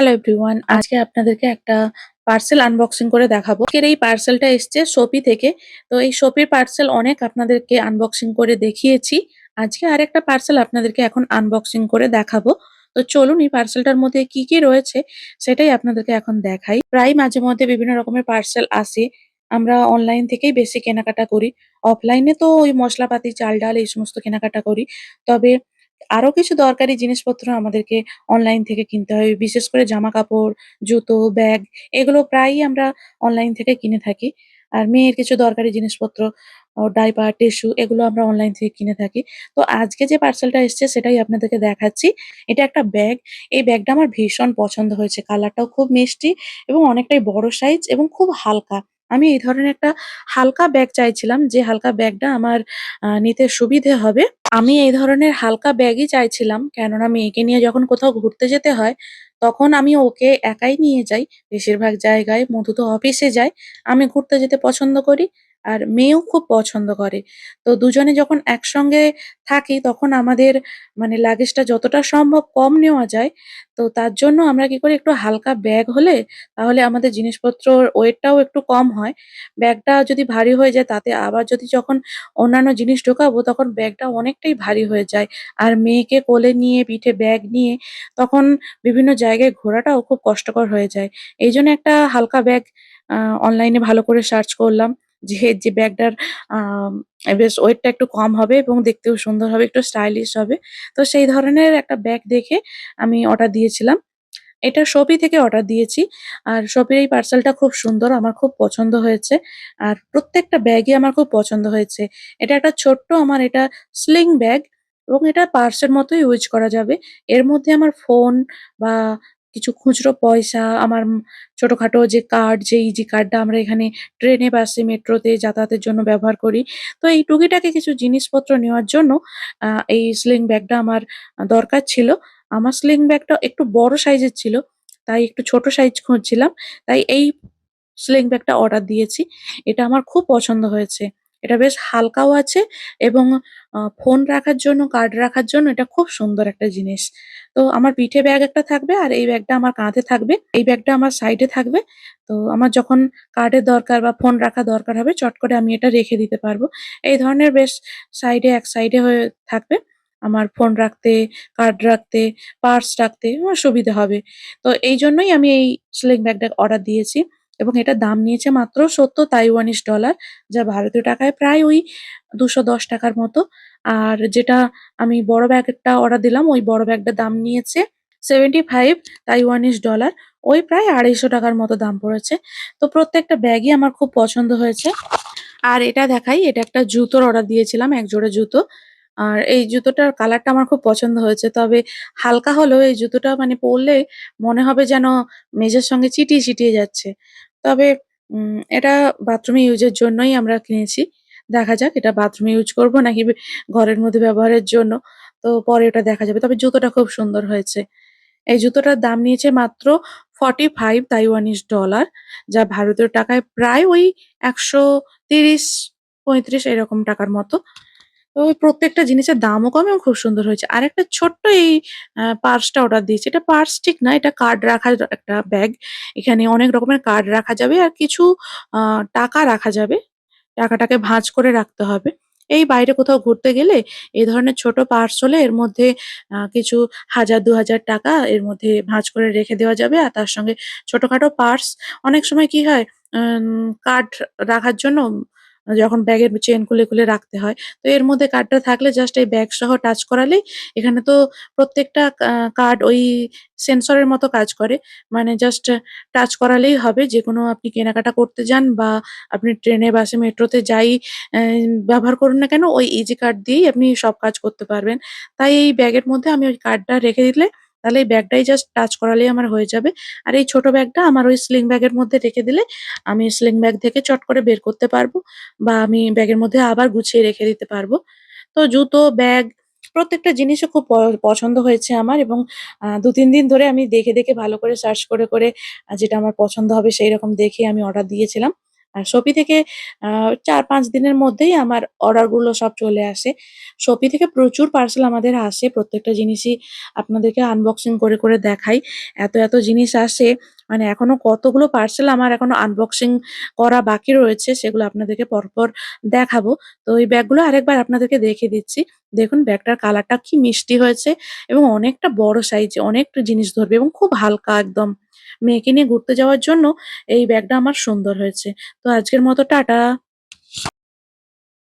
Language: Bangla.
হ্যালো এভরিওয়ান আজকে আপনাদেরকে একটা পার্সেল আনবক্সিং করে দেখাবো। এর এই পার্সেলটা এসছে শপি থেকে। তো এই শপির পার্সেল অনেক আপনাদেরকে আনবক্সিং করে দেখিয়েছি। আজকে আরেকটা পার্সেল আপনাদেরকে এখন আনবক্সিং করে দেখাবো। তো চলুন এই পার্সেলটার মধ্যে কি কি রয়েছে সেটাই আপনাদেরকে এখন দেখাই। প্রায় মাঝে মধ্যে বিভিন্ন রকমের পার্সেল আসে। আমরা অনলাইন থেকেই বেশি কেনাকাটা করি। অফলাইনে তো ওই মশলাপাতি, চাল ডাল এই সমস্ত কেনাকাটা করি। তবে আরও কিছু দরকারি জিনিসপত্র আমাদেরকে অনলাইন থেকে কিনতে হয়। বিশেষ করে জামা কাপড় জুতো, ব্যাগ এগুলো প্রায়ই আমরা অনলাইন থেকে কিনে থাকি। আর মেয়ের কিছু দরকারি জিনিসপত্র ডাইপার, টিস্যু এগুলো আমরা অনলাইন থেকে কিনে থাকি। তো আজকে যে পার্সেলটা এসছে সেটাই আপনাদেরকে দেখাচ্ছি। এটা একটা ব্যাগ। এই ব্যাগটা আমার ভীষণ পছন্দ হয়েছে। কালারটাও খুব মিষ্টি এবং অনেকটাই বড় সাইজ এবং খুব হালকা। আমি এই ধরনের একটা হালকা ব্যাগ চাইছিলাম যে হালকা ব্যাগটা আমার নিতে সুবিধে হবে। আমি এই ধরনের হালকা ব্যাগই চাইছিলাম। কেননা মেয়েকে নিয়ে যখন কোথাও ঘুরতে যেতে হয়, তখন আমি ওকে একাই নিয়ে যাই বেশিরভাগ জায়গায়। মধু তো অফিসে যায়। আমি ঘুরতে যেতে পছন্দ করি। আর মেয়েও খুব পছন্দ করে। তো দুজনে যখন একসঙ্গে থাকি তখন আমাদের মানে লাগেজটা যতটা সম্ভব কম নেওয়া যায়। তো তার জন্য আমরা কি করি, একটু হালকা ব্যাগ হলে তাহলে আমাদের জিনিসপত্র ওয়েটটাও একটু কম হয়। ব্যাগটা যদি ভারী হয়ে যায় তাতে আবার যদি যখন অন্যান্য জিনিস ঢোকাবো তখন ব্যাগটা অনেকটাই ভারী হয়ে যায়। আর মেয়েকে কোলে নিয়ে, পিঠে ব্যাগ নিয়ে তখন বিভিন্ন জায়গায় ঘোরাটাও খুব কষ্টকর হয়ে যায়। এইজন্য একটা হালকা ব্যাগ অনলাইনে ভালো করে সার্চ করলাম। যে, যে ব্যাগটার আম বেশ ওয়েটটা একটু কম হবে এবং দেখতেও সুন্দর হবে, একটু স্টাইলিশ হবে। তো সেই ধরনের একটা ব্যাগ দেখে আমি অর্ডার দিয়েছিলাম। এটা শপি থেকে অর্ডার দিয়েছি। আর শপির এই পার্সেলটা খুব সুন্দর। আমার খুব পছন্দ হয়েছে। আর প্রত্যেকটা ব্যাগই আমার খুব পছন্দ হয়েছে। এটা একটা ছোট্ট আমার এটা স্লিং ব্যাগ এবং এটা পার্সের মতো ইউজ করা যাবে। এর মধ্যে আমার ফোন বা কিছু খুচরো পয়সা, আমার ছোটখাটো যে কার্ড, যে ইজি কার্ডটা আমরা এখানে ট্রেনে, বাসে, মেট্রোতে যাতায়াতের জন্য ব্যবহার করি। তো এই টুকিটাকে কিছু জিনিসপত্র নেওয়ার জন্য এই স্লিং ব্যাগটা আমার দরকার ছিল। আমার স্লিং ব্যাগটা একটু বড় সাইজের ছিল। তাই একটু ছোট সাইজ খুঁজছিলাম। তাই এই স্লিং ব্যাগটা অর্ডার দিয়েছি। এটা আমার খুব পছন্দ হয়েছে। এটা বেশ হালকাও আছে এবং ফোন রাখার জন্য, কার্ড রাখার জন্য এটা খুব সুন্দর একটা জিনিস। তো আমার পিঠে ব্যাগ একটা থাকবে আর এই ব্যাগটা আমার কাঁধে থাকবে। এই ব্যাগটা আমার সাইডে থাকবে। তো আমার যখন কার্ডের দরকার বা ফোন রাখা দরকার হবে চট করে আমি এটা রেখে দিতে পারব। এই ধরনের বেশ সাইডে এক সাইডে হয়ে থাকবে। আমার ফোন রাখতে, কার্ড রাখতে, পার্স রাখতে আমার সুবিধা হবে। তো এই জন্যই আমি এই স্লিং ব্যাগটা অর্ডার দিয়েছি এবং এটার দাম নিয়েছে মাত্র সত্তর তাইওয়ানিশ ডলার যা ভারতীয় টাকায় প্রায় ওই ৳২১০ টাকার মতো। আর যেটা আমি বড় ব্যাগটা অর্ডার দিলাম ওই বড় ব্যাগটার দাম নিয়েছে সেভেন্টি ফাইভ তাইওয়ানিশ ডলার ওই প্রায় আড়াইশো টাকার মতো দাম পড়েছে। তো প্রত্যেকটা ব্যাগই আমার খুব পছন্দ হয়েছে। আর এটা দেখাই, এটা একটা জুতোর অর্ডার দিয়েছিলাম, এক জোড়া জুতো। আর এই জুতোটার কালারটা আমার খুব পছন্দ হয়েছে। তবে হালকা হলেও এই জুতোটা মানে পরলে মনে হবে যেন মেঝের সঙ্গে চিটিয়ে, চিটিয়ে যাচ্ছে। তবে, উম, এটা বাথরুমে ইউজের জন্যই আমরা কিনেছি। দেখা যাক এটা বাথরুমে ইউজ করব নাকি ঘরের মধ্যে ব্যবহারের জন্য। তো পরে ওটা দেখা যাবে। তবে জুতোটা খুব সুন্দর হয়েছে। এই জুতোটার দাম নিয়েছে মাত্র 45 তাইওয়ানিজ ডলার যা ভারতীয় টাকায় প্রায় ওই ১৩০-৩৫ এরকম টাকার মতো। ওই প্রত্যেকটা জিনিসের দামও কম এবং খুব সুন্দর হয়েছে। আরেকটা ছোট্ট এই পার্সটা অর্ডার দিয়েছি। এটা পার্স ঠিক না, এটা কার্ড রাখার একটা ব্যাগ। এখানে অনেক রকমের কার্ড রাখা যাবে আর কিছু টাকা রাখা যাবে। টাকাটাকে ভাঁজ করে রাখতে হবে। এই বাইরে কোথাও ঘুরতে গেলে এই ধরনের ছোট পার্স হলে এর মধ্যে আ কিছু ৳১,০০০, ৳২,০০০ এর মধ্যে ভাঁজ করে রেখে দেওয়া যাবে। আর তার সঙ্গে ছোটখাটো পার্স অনেক সময় কি হয় কার্ড রাখার জন্য যখন ব্যাগের চেইন খুলে, খুলে রাখতে হয়। তো এর মধ্যে কার্ডটা থাকলে জাস্ট এই ব্যাগ সহ টাচ করালেই এখানে তো প্রত্যেকটা কার্ড ওই সেন্সরের মতো কাজ করে। মানে জাস্ট টাচ করালেই হবে। যেকোনো আপনি কেনাকাটা করতে যান বা আপনি ট্রেনে, বাসে, মেট্রোতে যাই ব্যবহার করুন না কেন ওই ইজি কার্ড দিয়েই আপনি সব কাজ করতে পারবেন। তাই এই ব্যাগের মধ্যে আমি ওই কার্ডটা রেখে দিলে তাহলে এই ব্যাগটাই জাস্ট টাচ করালেই আমার হয়ে যাবে। আর এই ছোট ব্যাগটা আমার ওই স্লিং ব্যাগের মধ্যে রেখে দিলে আমি স্লিং ব্যাগ থেকে চট করে বের করতে পারব বা আমি ব্যাগের মধ্যে আবার গুছিয়ে রেখে দিতে পারব। তো জুতো, ব্যাগ প্রত্যেকটা জিনিসও খুব পছন্দ হয়েছে আমার এবং দু ২-৩ দিন ধরে আমি দেখে, দেখে ভালো করে সার্চ করে, করে যেটা আমার পছন্দ হবে সেই রকম দেখে আমি অর্ডার দিয়েছিলাম। আর Shopee থেকে আ ৪-৫ দিনের মধ্যেই আমার অর্ডারগুলো সব চলে আসে। Shopee থেকে প্রচুর পার্সেল আমাদের আসে। প্রত্যেকটা জিনিসই আপনাদেরকে আনবক্সিং করে, করে দেখাই। এত, এত জিনিস আসে মানে এখনও কতগুলো পার্সেল আমার এখনও আনবক্সিং করা বাকি রয়েছে সেগুলো আপনাদেরকে পরপর দেখাবো। তো এই ব্যাগগুলো আরেকবার আপনাদেরকে দেখে দিচ্ছি। দেখুন ব্যাগটার কালারটা কি মিষ্টি হয়েছে এবং অনেকটা বড় সাইজে অনেকটা জিনিস ধরবে এবং খুব হালকা একদম। মেয়েকে নিয়ে ঘুরতে যাওয়ার জন্য এই ব্যাগটা আমার সুন্দর হয়েছে। তো আজকের মতো টাটা।